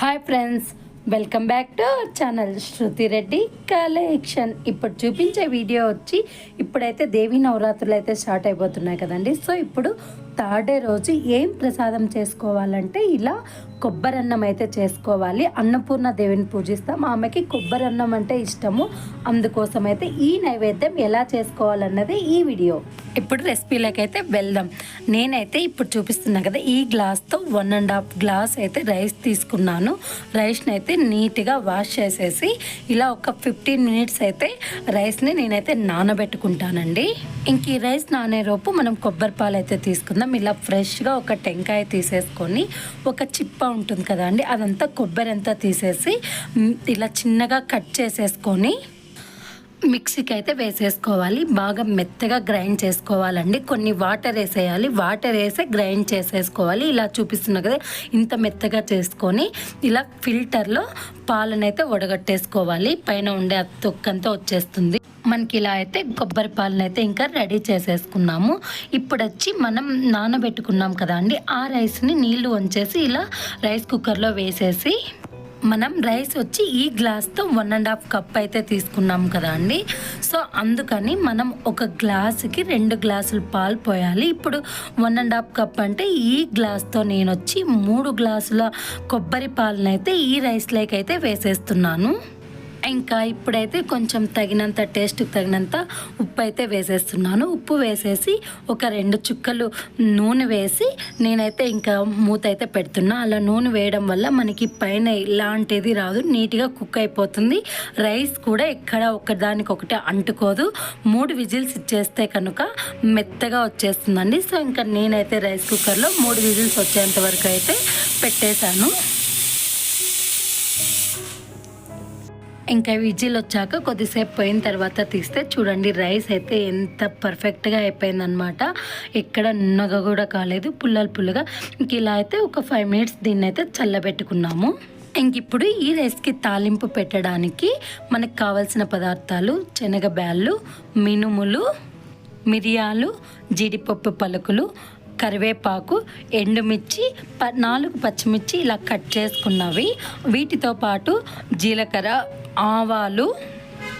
Hi friends welcome back to our channel Shruti Reddy collection ఇప్పుడు చూపించే video వచ్చి ఇప్పుడైతే దేవి నవరాత్రులు అయితే స్టార్ట్ అయిపోతున్నాయి కదండి. సో ఇప్పుడు థర్డ్ డే రోజు ఏం ప్రసాదం చేసుకోవాలంటే ఇలా కొబ్బరి అన్నం అయితే చేసుకోవాలి. అన్నపూర్ణ దేవిని పూజిస్తాం. ఆమెకి కొబ్బరి అన్నం అంటే ఇష్టము. అందుకోసం అయితే ఈ నైవేద్యం ఎలా చేసుకోవాలన్నది ఈ వీడియో. ఇప్పుడు రెసిపీలోకి అయితే వెళ్దాం. నేనైతే ఇప్పుడు చూపిస్తున్నా కదా ఈ గ్లాస్తో వన్ అండ్ హాఫ్ గ్లాస్ అయితే రైస్ తీసుకున్నాను. రైస్ని అయితే నీట్గా వాష్ చేసేసి ఇలా ఒక ఫిఫ్టీన్ మినిట్స్ అయితే రైస్ని నేనైతే నానబెట్టుకుంటానండి. ఇంక ఈ రైస్ నానేలోపు మనం కొబ్బరి పాలు అయితే తీసుకుందాం. ఇలా ఫ్రెష్గా ఒక టెంకాయ తీసేసుకొని ఒక చిప్ప ఉంటుంది కదా అండి అదంతా కొబ్బరి అంతా తీసేసి ఇలా చిన్నగా కట్ చేసేసుకొని మిక్సీకి అయితే వేసేసుకోవాలి. బాగా మెత్తగా గ్రైండ్ చేసుకోవాలండి. కొన్ని వాటర్ వేసేయాలి. వాటర్ వేసి గ్రైండ్ చేసేసుకోవాలి. ఇలా చూపిస్తున్నా కదా ఇంత మెత్తగా చేసుకొని ఇలా ఫిల్టర్లో పాలనైతే వడగట్టేసుకోవాలి. పైన ఉండే తొక్కంతా వచ్చేస్తుంది. మనకి ఇలా అయితే కొబ్బరి పాలను అయితే ఇంకా రెడీ చేసేసుకున్నాము. ఇప్పుడు వచ్చి మనం నానబెట్టుకున్నాం కదా అండి ఆ రైస్ని నీళ్ళు వంచేసి ఇలా రైస్ కుక్కర్లో వేసేసి మనం రైస్ వచ్చి ఈ గ్లాస్తో వన్ అండ్ హాఫ్ కప్ అయితే తీసుకున్నాం కదా అండి. సో అందుకని మనం ఒక గ్లాసుకి రెండు గ్లాసులు పాలు పోయాలి. ఇప్పుడు వన్ అండ్ హాఫ్ కప్ అంటే ఈ గ్లాస్తో నేను వచ్చి మూడు గ్లాసుల కొబ్బరి పాలనైతే ఈ రైస్లోకి అయితే వేసేస్తున్నాను. ఇంకా ఇప్పుడైతే కొంచెం తగినంత టేస్ట్కి తగినంత ఉప్పు అయితే వేసేస్తున్నాను. ఉప్పు వేసేసి ఒక రెండు చుక్కలు నూనె వేసి నేనైతే ఇంకా మూత అయితే పెడుతున్నా. అలా నూనె వేయడం వల్ల మనకి పైన ఇలాంటిది రాదు నీట్గా కుక్ అయిపోతుంది. రైస్ కూడా ఎక్కడ ఒకదానికొకటి అంటుకోదు. మూడు విజిల్స్ ఇచ్చేస్తే కనుక మెత్తగా వచ్చేస్తుందండి. సో ఇంకా నేనైతే రైస్ కుక్కర్లో మూడు విజిల్స్ వచ్చేంత వరకు అయితే పెట్టేశాను. ఇంకా విజిల్ వచ్చాక కొద్దిసేపు పోయిన తర్వాత తీస్తే చూడండి రైస్ అయితే ఎంత పర్ఫెక్ట్గా అయిపోయిందనమాట ఎక్కడ నున్నగా కూడా కాలేదు పుల్లలు పుల్లగా. ఇంక ఇలా అయితే ఒక ఫైవ్ మినిట్స్ దీన్ని అయితే చల్లబెట్టుకున్నాము. ఇంక ఇప్పుడు ఈ రైస్కి తాలింపు పెట్టడానికి మనకు కావాల్సిన పదార్థాలు శనగ బ్యాళ్ళు మినుములు మిరియాలు జీడిపప్పు పలుకులు కరివేపాకు ఎండుమిర్చి ప నాలుగు పచ్చిమిర్చి ఇలా కట్ చేసుకున్నవి. వీటితో పాటు జీలకర్ర ఆవాలు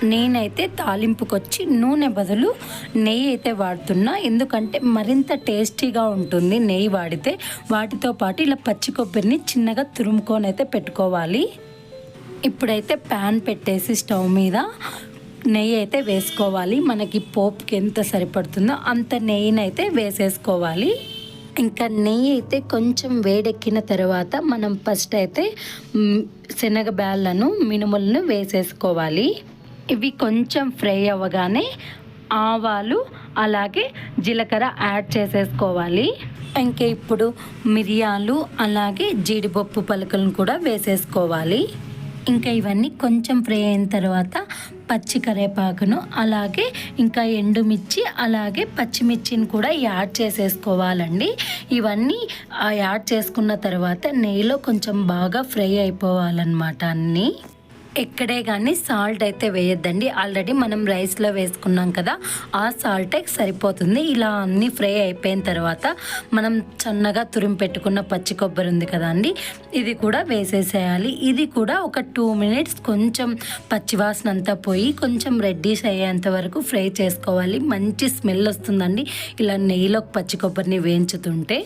నేనైతే తాలింపుకొచ్చి నూనె బదులు నెయ్యి అయితే వాడుతున్నా. ఎందుకంటే మరింత టేస్టీగా ఉంటుంది నెయ్యి వాడితే. వాటితో పాటు ఇలా పచ్చి కొబ్బరిని చిన్నగా తురుముకొని అయితే పెట్టుకోవాలి. ఇప్పుడైతే ప్యాన్ పెట్టేసి స్టవ్ మీద నెయ్యి అయితే వేసుకోవాలి. మనకి పోపుకి ఎంత సరిపడుతుందో అంత నెయ్యిని అయితే వేసేసుకోవాలి. ఇంకా నెయ్యి అయితే కొంచెం వేడెక్కిన తర్వాత మనం ఫస్ట్ అయితే శనగ బ్యాళ్ళను మినుములను వేసేసుకోవాలి. ఇవి కొంచెం ఫ్రై అవ్వగానే ఆవాలు అలాగే జీలకర్ర యాడ్ చేసేసుకోవాలి. ఇంకా ఇప్పుడు మిరియాలు అలాగే జీడిపప్పు పలుకులను కూడా వేసేసుకోవాలి. ఇంకా ఇవన్నీ కొంచెం ఫ్రై అయిన తర్వాత పచ్చి కరివేపాకును అలాగే ఇంకా ఎండుమిర్చి అలాగే పచ్చిమిర్చిని కూడా యాడ్ చేసేసుకోవాలండి. ఇవన్నీ యాడ్ చేసుకున్న తర్వాత నెయ్యిలో కొంచెం బాగా ఫ్రై అయిపోవాలన్నమాట అన్నీ. ఎక్కడే కానీ సాల్ట్ అయితే వేయొద్దండి. ఆల్రెడీ మనం రైస్లో వేసుకున్నాం కదా ఆ సాల్టే సరిపోతుంది. ఇలా అన్నీ ఫ్రై అయిపోయిన తర్వాత మనం సన్నగా తురిమి పెట్టుకున్న పచ్చి కొబ్బరి ఉంది కదా అండి ఇది కూడా వేసేసేయాలి. ఇది కూడా ఒక టూ మినిట్స్ కొంచెం పచ్చివాసన అంతా పోయి కొంచెం రెడ్డిష్ అయ్యేంత వరకు ఫ్రై చేసుకోవాలి. మంచి స్మెల్ వస్తుందండి. ఇలా నెయ్యిలో పచ్చి కొబ్బరిని వేయించుతుంటే.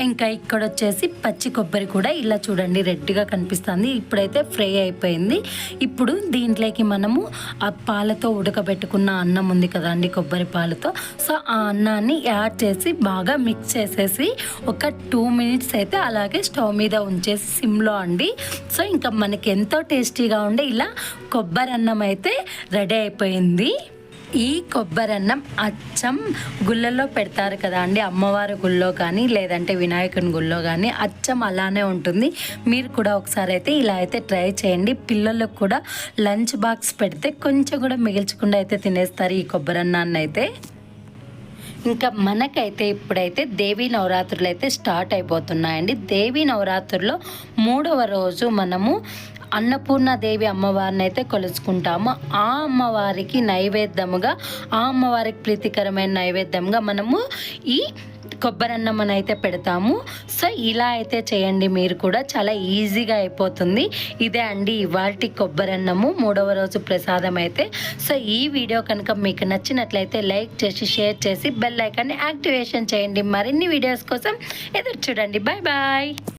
ఇంకా ఇక్కడ వచ్చేసి పచ్చి కొబ్బరి కూడా ఇలా చూడండి రెడ్గా కనిపిస్తుంది. ఇప్పుడైతే ఫ్రై అయిపోయింది. ఇప్పుడు దీంట్లోకి మనము ఆ పాలతో ఉడకబెట్టుకున్న అన్నం ఉంది కదండి కొబ్బరి పాలతో. సో ఆ అన్నాన్ని యాడ్ చేసి బాగా మిక్స్ చేసేసి ఒక టూ మినిట్స్ అయితే అలాగే స్టవ్ మీద ఉంచేసి సిమ్లో అండి. సో ఇంకా మనకి ఎంతో టేస్టీగా ఉండే ఇలా కొబ్బరి అన్నం అయితే రెడీ అయిపోయింది. ఈ కొబ్బరి అన్నం అచ్చం గుళ్ళల్లో పెడతారు కదా అండి అమ్మవారి గుళ్ళో కానీ లేదంటే వినాయకుని గుళ్ళో కానీ అచ్చం అలానే ఉంటుంది. మీరు కూడా ఒకసారి అయితే ఇలా అయితే ట్రై చేయండి. పిల్లలకు కూడా లంచ్ బాక్స్ పెడితే కొంచెం కూడా మిగిల్చకుండా అయితే తినేస్తారు ఈ కొబ్బరి అన్నాన్ని అయితే. ఇంకా మనకైతే ఇప్పుడైతే దేవీ నవరాత్రులు అయితే స్టార్ట్ అయిపోతున్నాయండి. దేవీ నవరాత్రుల్లో మూడవ రోజు మనము అన్నపూర్ణాదేవి అమ్మవారిని అయితే కొలుచుకుంటాము. ఆ అమ్మవారికి నైవేద్యముగా ఆ అమ్మవారికి ప్రీతికరమైన నైవేద్యంగా మనము ఈ కొబ్బరి అన్నం అని అయితే పెడతాము. సో ఇలా అయితే చేయండి మీరు కూడా. చాలా ఈజీగా అయిపోతుంది. ఇదే అండి ఇవాటి కొబ్బరి అన్నము మూడవ రోజు ప్రసాదం అయితే. సో ఈ వీడియో కనుక మీకు నచ్చినట్లయితే లైక్ చేసి షేర్ చేసి బెల్ ఐకాన్ని యాక్టివేషన్ చేయండి. మరిన్ని వీడియోస్ కోసం ఎదురు చూడండి. Bye bye